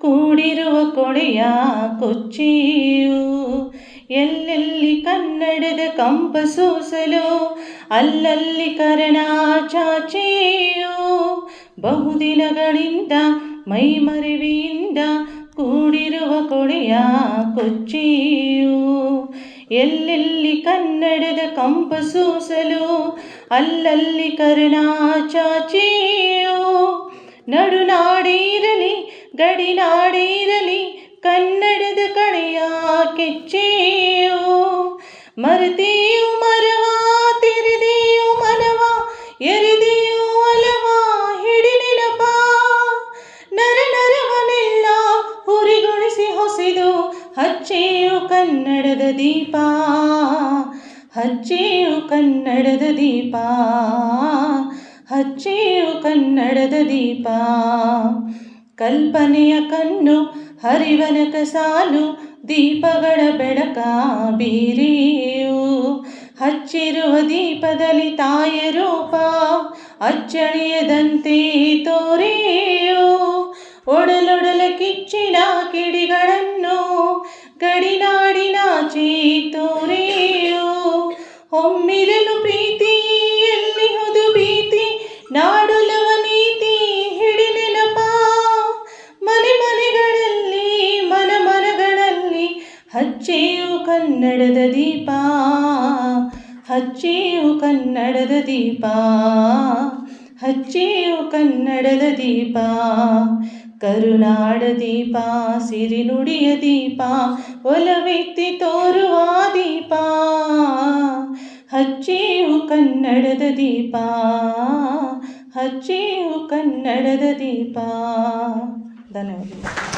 ಕೂಡಿರುವ ಕೊಡೆಯ ಕೊಚ್ಚಿಯು. ಎಲ್ಲೆಲ್ಲಿ ಕನ್ನಡದ ಕಂಪ ಸೂಸಲು, ಅಲ್ಲಲ್ಲಿ ಕರಣ ಚಾಚಿಯು ಬಹುದಿನಗಳಿಂದ, ಮೈಮರೆವಿಯಿಂದ ಕೂಡಿರುವ ಕೊಡೆಯ ಕೊಚ್ಚಿಯು. ಎಲ್ಲೆಲ್ಲಿ ಕನ್ನಡದ ಕಂಪ ಸೂಸಲು, ಅಲ್ಲಲ್ಲಿ ಕರ್ಣ ಚಾಚಿಯು ನಡುನಾಡಿರಲಿ ಗಡಿನಾಡಿರಲಿ ಕನ್ನಡದ ಕಳೆಯ ಕೆಚ್ಚೆಯೋ. ಮರತೆಯು ಮರವ, ತೆರೆದೆಯು ಮನವ ಎರೆದೆಯೋ ಅಲವ, ಹಿಡಿ ನೆನಪ ನರ ನರವನೆಲ್ಲ ಹುರಿಗೊಳಿಸಿ ಹೊಸಿದು ಹಚ್ಚೆಯು ಕನ್ನಡದ ದೀಪ. ಹಚ್ಚೆಯು ಕನ್ನಡದ ದೀಪ. ಹಚ್ಚೆಯು ಕನ್ನಡದ ದೀಪ. ಕಲ್ಪನೆಯ ಕಣ್ಣು ಹರಿವನಕ ಸಾಲು ದೀಪಗಳ ಬೆಳಕ ಬೀರಿಯು. ಹಚ್ಚಿರುವ ದೀಪದಲ್ಲಿ ತಾಯ ರೂಪ ಅಚ್ಚಳಿಯದಂತೆ ತೋರಿಯು. ಒಡಲೊಡಲ ಕಿಚ್ಚಿನ ಕಿಡಿಗಳನ್ನು ಗಡಿನಾಡಿನಾಚಿ ಹಚ್ಚೆಯು ಕನ್ನಡದ ದೀಪ, ಹಚ್ಚೆಯು ಕನ್ನಡದ ದೀಪ, ಹಚ್ಚೆಯು ಕನ್ನಡದ ದೀಪ, ಕರುನಾಡ ದೀಪ, ಸಿರಿನುಡಿಯ ದೀಪ, ಒಲವೆತ್ತಿ ತೋರುವ ದೀಪ, ಹಚ್ಚೆಯು ಕನ್ನಡದ ದೀಪ, ಹಚ್ಚೆಯು ಕನ್ನಡದ ದೀಪ. ಧನ್ಯವಾದಗಳು.